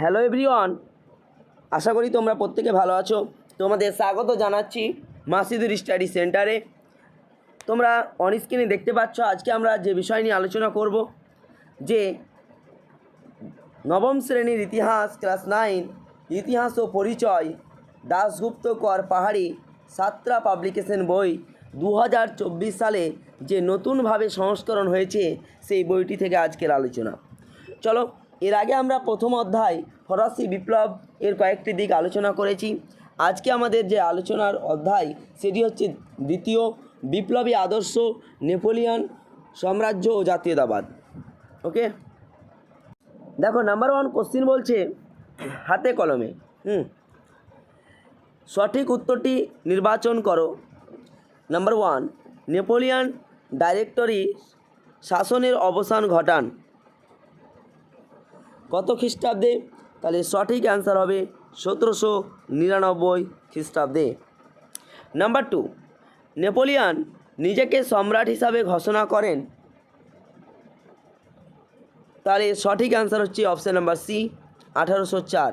Hello everyone, আশা করি তোমরা প্রত্যেকে ভালো আছো। তোমাদের স্বাগত জানাচ্ছি মাসিদুর স্টাডি সেন্টারে। তোমরা অন স্ক্রিনে দেখতে পাচ্ছ, আজকে আমরা যে বিষয় নিয়ে আলোচনা করব, যে নবম শ্রেণির ইতিহাস ক্লাস নাইন ইতিহাস ও পরিচয়, দাশগুপ্ত কর পাহাড়ি সাতরা পাবলিকেশন বই দু হাজার চব্বিশ সালে যে নতুনভাবে সংস্করণ হয়েছে, সেই বইটি থেকে আজকের আলোচনা। চলো এর আগে আমরা প্রথম অধ্যায় ফরাসি বিপ্লব এর কয়েকটি দিক আলোচনা করেছি। আজকে আমাদের যে আলোচনার অধ্যায়, সেটি হচ্ছে দ্বিতীয়, বিপ্লবী আদর্শ, নেপোলিয়ন সাম্রাজ্য ও জাতীয়তাবাদ। ওকে? দেখো নাম্বার ওয়ান কোশ্চিন বলছে, হাতে কলমে, হুম? সঠিক উত্তরটি নির্বাচন করো। নাম্বার ওয়ান নেপোলিয়ান ডাইরেক্টরি শাসনের অবসান ঘটান। কত খ্রিস্টাব্দে? তাহলে সঠিক অ্যান্সার হবে সতেরোশো নিরানব্বই খ্রিস্টাব্দে। নাম্বার টু নেপোলিয়ান নিজেকে সম্রাট হিসাবে ঘোষণা করেন। তাহলে সঠিক অ্যান্সার হচ্ছে অপশান নাম্বার সি আঠারোশো চার।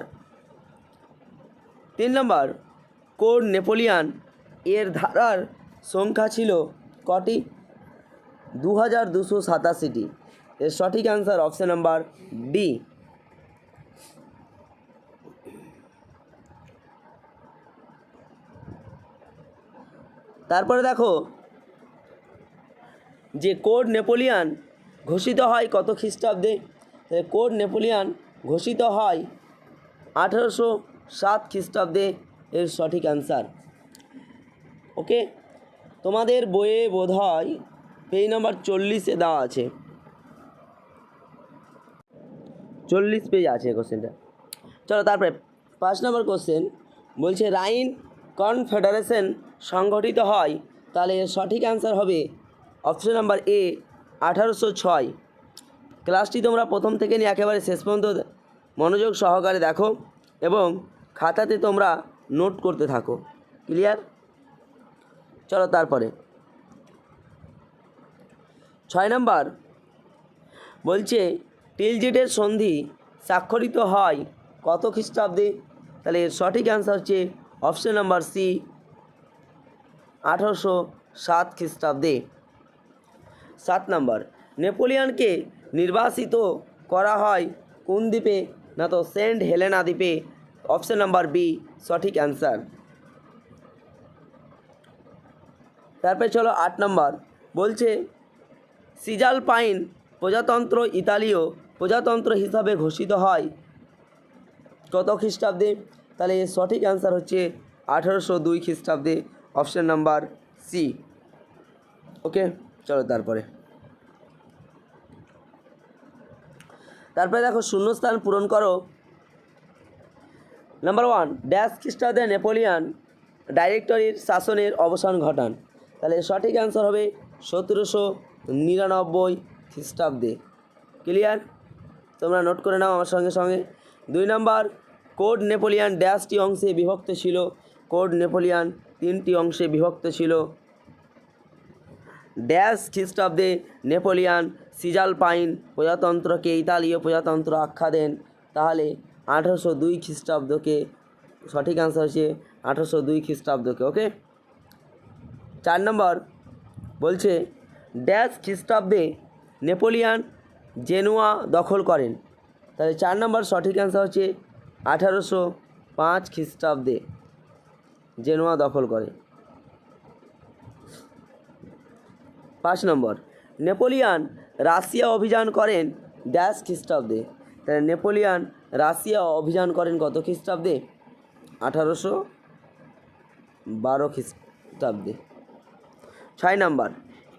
তিন নম্বর কোড নেপোলিয়ান এর ধারার সংখ্যা ছিল কটি? দু হাজার দুশো সাতাশিটি। এর সঠিক অ্যান্সার অপশান নাম্বার ডি তারপরে দেখো, যে কোড নেপোলিয়ান ঘোষিত হয় কত খ্রিস্টাব্দে? কোড নেপোলিয়ান ঘোষিত হয় আঠারোশো সাত খ্রিস্টাব্দে এর সঠিক অ্যান্সার ওকে তোমাদের বইয়ে বোধ হয় পেজ নাম্বার চল্লিশে দেওয়া আছে। চল্লিশ পেজ আছে কোশ্চেনটা চলো তারপরে পাঁচ নম্বর কোশ্চেন বলছে, রাইন কনফেডারেশন সংগঠিত হয়, তাহলে সঠিক অ্যান্সার হবে অপশন নাম্বার এ আঠারোশো ছয়। ক্লাসটি তোমরা প্রথম থেকে নিয়ে একেবারে শেষ পর্যন্ত মনোযোগ সহকারে দেখো এবং খাতাতে তোমরা নোট করতে থাকো। ক্লিয়ার চলো তারপরে। ছয় নম্বর বলছে, টিলজিটের সন্ধি স্বাক্ষরিত হয় কত খ্রিস্টাব্দে? তাহলে এর সঠিক অ্যান্সার হচ্ছে অপশন নাম্বার সি, আঠারোশো সাত খ্রিস্টাব্দে। সাত নম্বর, নেপোলিয়ানকে নির্বাসিত করা হয় কোন দ্বীপে? না তো সেন্ট হেলেনা দ্বীপে। অপশন নাম্বার বি, সঠিক অ্যান্সার। তারপরে চলো আট নম্বর, বলছে সিজাল পাইন প্রজাতন্ত্র ইতালীয় প্রজাতন্ত্র হিসাবে ঘোষিত হয়। কত খ্রিস্টাব্দে? তাহলে এর সঠিক অ্যান্সার হচ্ছে আঠারোশো দুই খ্রিস্টাব্দে অপশন নাম্বার সি ওকে চলো তারপরে। তারপরে দেখো, শূন্যস্থান পূরণ করো। নাম্বার ওয়ান ড্যাশ খ্রিস্টাব্দে নেপোলিয়ান ডাইরেক্টরির শাসনের অবসান ঘটান। তাহলে সঠিক অ্যান্সার হবে সতেরোশো নিরানব্বই খ্রিস্টাব্দে। ক্লিয়ার তোমরা নোট করে নাও আমার সঙ্গে সঙ্গে। দুই নাম্বার কোড নেপোলিয়ান ড্যাশটি অংশে বিভক্ত ছিল। কোড নেপোলিয়ান তিনটি অংশে বিভক্ত ছিল। ড্যাশ খ্রিস্টাব্দে নেপোলিয়ান সিজাল পাইন প্রজাতন্ত্রকে ইতালীয় প্রজাতন্ত্র আখ্যা দেন। তাহলে আঠারোশো দুই খ্রিস্টাব্দকে সঠিক অ্যান্সার হচ্ছে আঠারোশো দুই খ্রিস্টাব্দকে ওকে চার নম্বর বলছে, ড্যাশ খ্রিস্টাব্দে নেপোলিয়ান জেনুয়া দখল করেন। তাহলে চার নম্বর সঠিক অ্যান্সার হচ্ছে আঠারোশো পাঁচ খ্রিস্টাব্দে জেনোয়া দখল করে। পাঁচ নম্বর, নেপোলিয়ান রাশিয়া অভিযান করেন ড্যাশ খ্রিস্টাব্দে। তাহলে নেপোলিয়ান রাশিয়া অভিযান করেন কত খ্রিস্টাব্দে? আঠারোশো বারো খ্রিস্টাব্দে। ছয় নম্বর,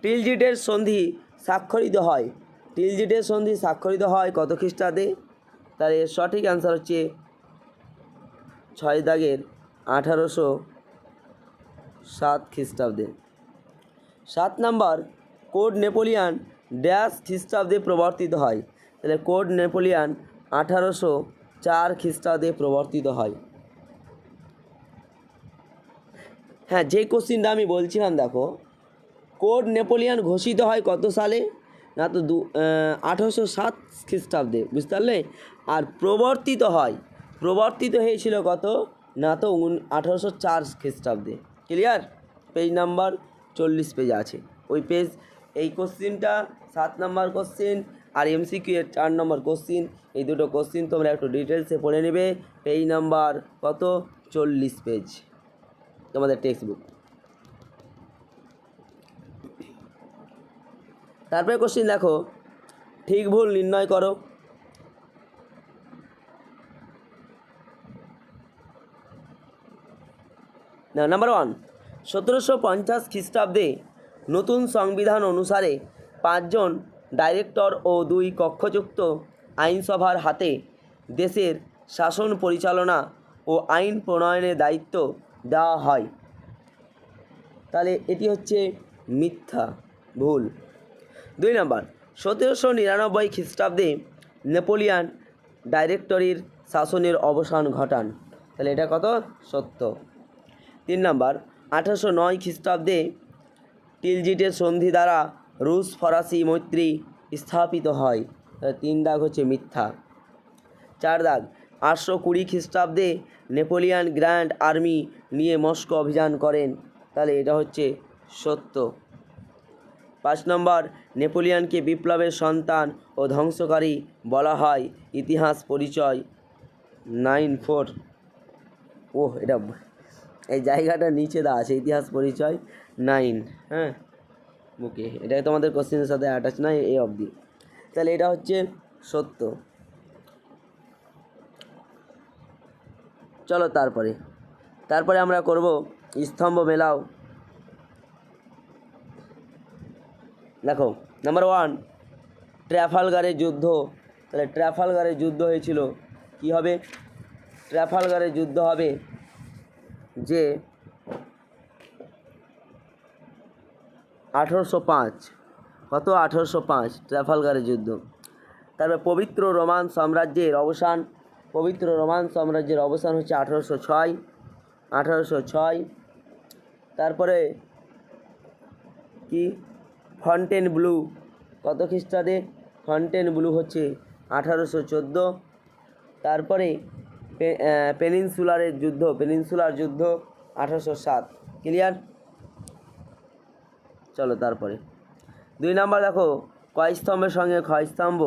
টিলজিটের সন্ধি স্বাক্ষরিত হয়। টিলজিটের সন্ধি স্বাক্ষরিত হয় কত খ্রিস্টাব্দে? এর সঠিক অ্যান্সার হচ্ছে ছয় দাগের আঠারোশো সাত খ্রিস্টাব্দে। সাত নাম্বার, কোড নেপোলিয়ান ড্যাশ খ্রিস্টাব্দে প্রবর্তিত হয়। তাহলে কোড নেপোলিয়ান আঠারোশো চার খ্রিস্টাব্দে প্রবর্তিত হয়। হ্যাঁ যে কোশ্চিনটা আমি বলছিলাম, দেখো, কোড নেপোলিয়ান ঘোষিত হয় কত সালে? না তো দু আঠারোশো সাত খ্রিস্টাব্দে, বুঝতে পারলে? আর প্রবর্তিত হয় প্রবর্তিত হয়েছিল কত? না তো আঠারোশো চার খ্রিস্টাব্দে। ক্লিয়ার পেজ নাম্বার চল্লিশ পেজ আছে। ওই পেজ এই কোশ্চিনটা সাত নাম্বার কোশ্চিন আর এমসিকিউ এর চার নম্বর কোশ্চিন এই দুটো কোশ্চিন তোমরা একটু ডিটেলসে পড়ে নেবে। পেজ নাম্বার কত? চল্লিশ পেজ তোমাদের টেক্সট বুক তারপরে কোশ্চিন দেখো। ঠিক ভুল নির্ণয় করো। নাম্বার ওয়ান সতেরোশো পঞ্চাশ খ্রিস্টাব্দে নতুন সংবিধান অনুসারে পাঁচজন ডাইরেক্টর ও দুই কক্ষযুক্ত আইনসভার হাতে দেশের শাসন পরিচালনা ও আইন প্রণয়নের দায়িত্ব দেওয়া হয়। তাহলে এটি হচ্ছে মিথ্যা, ভুল। দুই নম্বর, সতেরোশো নিরানব্বই খ্রিস্টাব্দে নেপোলিয়ান ডাইরেক্টরির শাসনের অবসান ঘটান। তাহলে এটা কত? সত্য। তিন নম্বর, আঠারোশো নয় খ্রিস্টাব্দে টিলজিটের সন্ধি দ্বারা রুশ ফরাসি মৈত্রী স্থাপিত হয়। তিন দাগ হচ্ছে মিথ্যা। চার দাগ, আটশো কুড়ি খ্রিস্টাব্দে নেপোলিয়ান গ্র্যান্ড আর্মি নিয়ে মস্কো অভিযান করেন। তাহলে এটা হচ্ছে সত্য। পাঁচ নম্বর, নেপোলিয়ানকে বিপ্লবের সন্তান ও ধ্বংসকারী বলা হয়। ইতিহাস পরিচয় নাইন ফোর। ওহ, এটা এই জায়গাটা নিচে দেওয়া আছে, ইতিহাস পরিচয় নাইন হ্যাঁ? বুকে এটা তোমাদের কোশ্চেনের সাথে অ্যাটাচ নাই, এই অবধি। তাহলে এটা হচ্ছে সত্য। চলো তারপরে। তারপরে আমরা করব স্তম্ভ মেলাও। দেখো নাম্বার ওয়ান ট্র্যাফালগারের যুদ্ধ। তাহলে ট্র্যাফালগারের যুদ্ধ হয়েছিল, কি হবে? ট্র্যাফালগারের যুদ্ধ হবে যে আঠেরোশো পাঁচ। কত আঠেরোশো পাঁচ? ট্র্যাফালগারের যুদ্ধ। তারপর পবিত্র রোমান সাম্রাজ্যের অবসান। পবিত্র রোমান সাম্রাজ্যের অবসান হচ্ছে আঠেরোশো ছয়। আঠারোশো ছয়। তারপরে কি? ফন্টেন ব্লু কত খ্রিস্টাব্দে? ফন্টেন ব্লু হচ্ছে আঠারোশো চোদ্দ। তারপরে পেনিনসুলারের যুদ্ধ, পেনিনসুলার যুদ্ধ আঠারোশো সাত। ক্লিয়ার চলো তারপরে। দুই নাম্বার দেখো কয় স্তম্ভের সঙ্গে ক্ষয় স্তম্ভ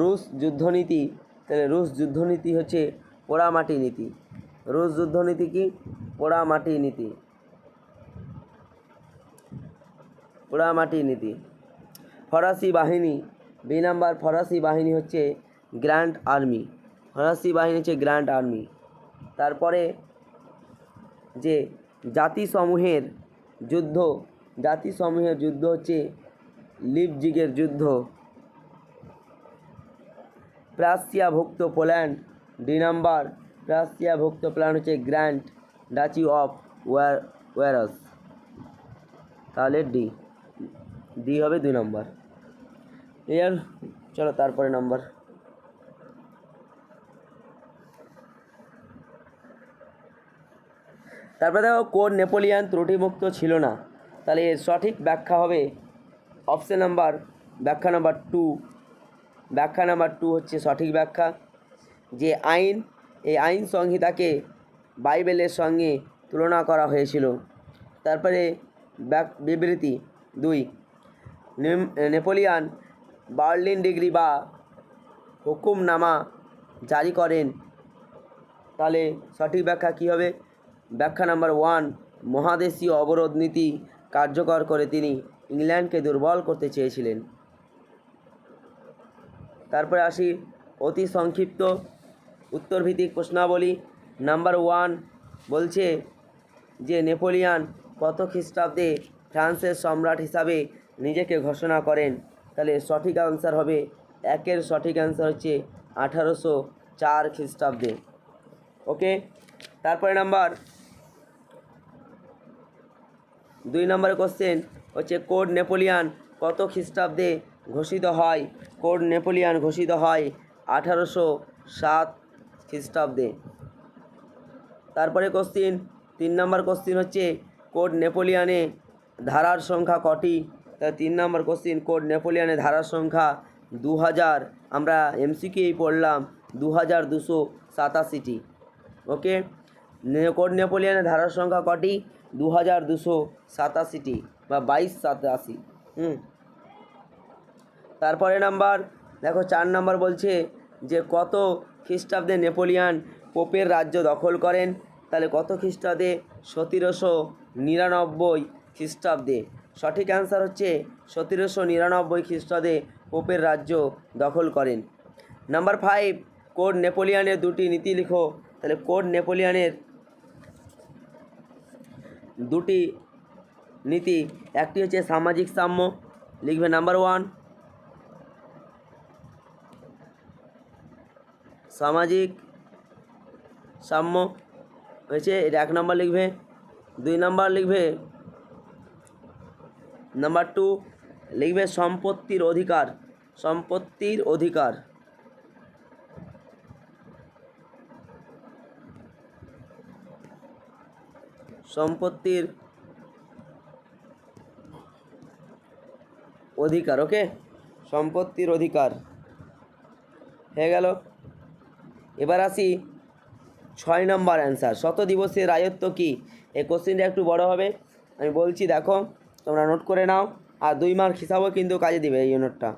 রুশ যুদ্ধনীতি। তাহলে রুশ যুদ্ধনীতি হচ্ছে পোড়ামাটি নীতি। রুশ যুদ্ধনীতি কি? পোড়ামাটি নীতি। পোড়ামাটি নীতি। ফরাসি বাহিনী, দুই নাম্বার ফরাসি বাহিনী হচ্ছে গ্র্যান্ড আর্মি। ফরাসি বাহিনী হচ্ছে গ্র্যান্ড আর্মি। তারপরে যে জাতিসমূহের যুদ্ধ জাতিসমূহের যুদ্ধ হচ্ছে লিপজিগের যুদ্ধ। প্রাসিয়াভুক্ত পোল্যান্ড, দুই নাম্বার প্রাসিয়াভুক্ত পোল্যান্ড হচ্ছে grand, duchy of war, Warsaw. তাহলে ডি ডি হবে দুই নম্বর। ক্লিয়ার চলো তারপরে নাম্বার। তারপরে দেখো কোড নেপোলিয়ান ত্রুটিমুক্ত ছিল না? তাহলে এর সঠিক ব্যাখ্যা হবে অপশন নাম্বার ব্যাখ্যা নাম্বার টু ব্যাখ্যা নাম্বার টু হচ্ছে সঠিক ব্যাখ্যা। যে আইন, এই আইন সংহিতাকে বাইবেলের সঙ্গে তুলনা করা হয়েছিল। তারপরে বিবৃতি দুই। নেপোলিয়ান বার্লিন ডিগ্রি বা হুকুমনামা জারি করেন, তাহলে সঠিক ব্যাখ্যা কী হবে? ব্যাখ্যা নাম্বার ওয়ান, মহাদেশীয় অবরোধ নীতি কার্যকর করে তিনি ইংল্যান্ডকে দুর্বল করতে চেয়েছিলেন। তারপরে আসি অতি সংক্ষিপ্ত উত্তরভিত্তিক প্রশ্নাবলী নাম্বার ওয়ান বলছে যে নেপোলিয়ান কত খ্রিস্টাব্দে ফ্রান্সের সম্রাট হিসাবে নিজেকে ঘোষণা করেন? তাহলে সঠিক আনসার হবে, একের সঠিক অ্যান্সার হচ্ছে আঠারোশো চার খ্রিস্টাব্দে। ওকে তারপরে নাম্বার দুই নম্বর কোশ্চেন হচ্ছে কোড নেপোলিয়ান কত খ্রিস্টাব্দে ঘোষিত হয়? কোড নেপোলিয়ান ঘোষিত হয় আঠারোশো সাত খ্রিস্টাব্দে। তারপরে কোশ্চিন তিন নম্বর কোশ্চিন হচ্ছে কোড নেপোলিয়ানে ধারার সংখ্যা কটি? তাহলে তিন নম্বর কোশ্চিন কোড নেপোলিয়ানে ধারার সংখ্যা দু হাজার আমরা এমসিকিউই পড়লাম দু হাজার দুশো সাতাশিটি। ওকে কোড নেপোলিয়ানের ধারার সংখ্যা কটি? দু হাজার দুশো সাতাশিটি বা বাইশ সাতাশি, হুম। তারপরে নাম্বার, দেখো চার নাম্বার বলছে যে কত খ্রিস্টাব্দে নেপোলিয়ান পোপের রাজ্য দখল করেন? তাহলে কত খ্রিস্টাব্দে? সতেরোশো নিরানব্বই খ্রিস্টাব্দে। সঠিক অ্যান্সার হচ্ছে সতেরোশো নিরানব্বই খ্রিস্টাব্দে পোপের রাজ্য দখল করেন। নাম্বার ফাইভ কোড নেপোলিয়ানের দুটি নীতি লিখো। তাহলে কোড নেপোলিয়ানের দুটি নীতি, একটি হচ্ছে সামাজিক সাম্য, লিখবে নাম্বার ওয়ান সামাজিক সাম্য হয়েছে, এটা এক নম্বর লিখবে, দুই নম্বর লিখবে নাম্বার টু লিখবে সম্পত্তির অধিকার সম্পত্তির অধিকার। সম্পত্তির অধিকার, ওকে? সম্পত্তির অধিকার। হয়ে গেল। এবার আসি ছয় নম্বর অ্যান্সার শত দিবসের রাজত্ব কি? এই কোশ্চেনটা একটু বড় হবে। আমি বলছি, দেখো, তোমরা নোট করে নাও। আর দুই মার্ক হিসাবও কিন্তু কাজে দিবে এই নোটটা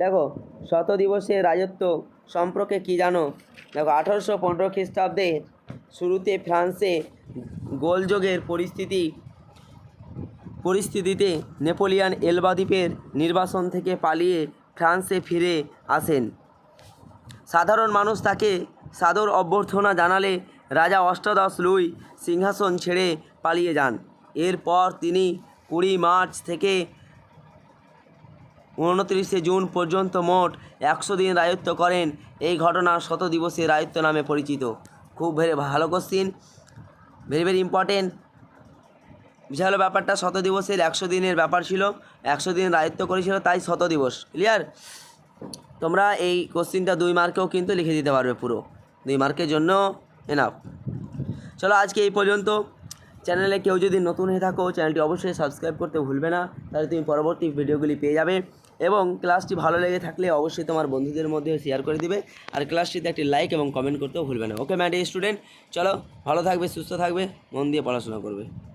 দেখো শত দিবসের রাজত্ব সম্পর্কে কি জানো? দেখো, আঠারোশো পনেরো খ্রিস্টাব্দে শুরুতে ফ্রান্সে গোলযোগের পরিস্থিতি, পরিস্থিতিতে নেপোলিয়ান এলবা দ্বীপের নির্বাসন থেকে পালিয়ে ফ্রান্সে ফিরে আসেন। সাধারণ মানুষ তাকে সাদর অভ্যর্থনা জানালে রাজা অষ্টাদশ লুই সিংহাসন ছেড়ে পালিয়ে যান। এরপর তিনি কুড়ি মার্চ থেকে উনত্রিশে জুন পর্যন্ত মোট একশো দিন রাজত্ব করেন। এই ঘটনা শত দিবসের রাজত্ব নামে পরিচিত। খুব ভেরি ভালো কোশ্চিন ভেরি ভেরি ইম্পর্টেন্ট বিশাল ব্যাপারটা, শত দিবসের একশো দিনের ব্যাপার ছিল। একশো দিন রাজত্ব করেছিল, তাই শত দিবস। ক্লিয়ার তোমরা এই কোশ্চিনটা দুই মার্কেও কিন্তু লিখে দিতে পারবে পুরো। দুই মার্কের জন্য এনাফ চলো আজকে এই পর্যন্ত। চ্যানেলে কেউ যদি নতুন হয়ে থাকো, চ্যানেলটি অবশ্যই সাবস্ক্রাইব করতে ভুলবে না। তাহলে তুমি পরবর্তী ভিডিওগুলি পেয়ে যাবে। এবং ক্লাসটি ভালো লেগে থাকলে অবশ্যই তোমার বন্ধুদের মধ্যে শেয়ার করে দিবে। আর ক্লাসটিতে একটি লাইক এবং কমেন্ট করতেও ভুলবে না। ওকে ম্যাডি স্টুডেন্ট চলো ভালো থাকবে, সুস্থ থাকবে, মন দিয়ে পড়াশোনা করবে।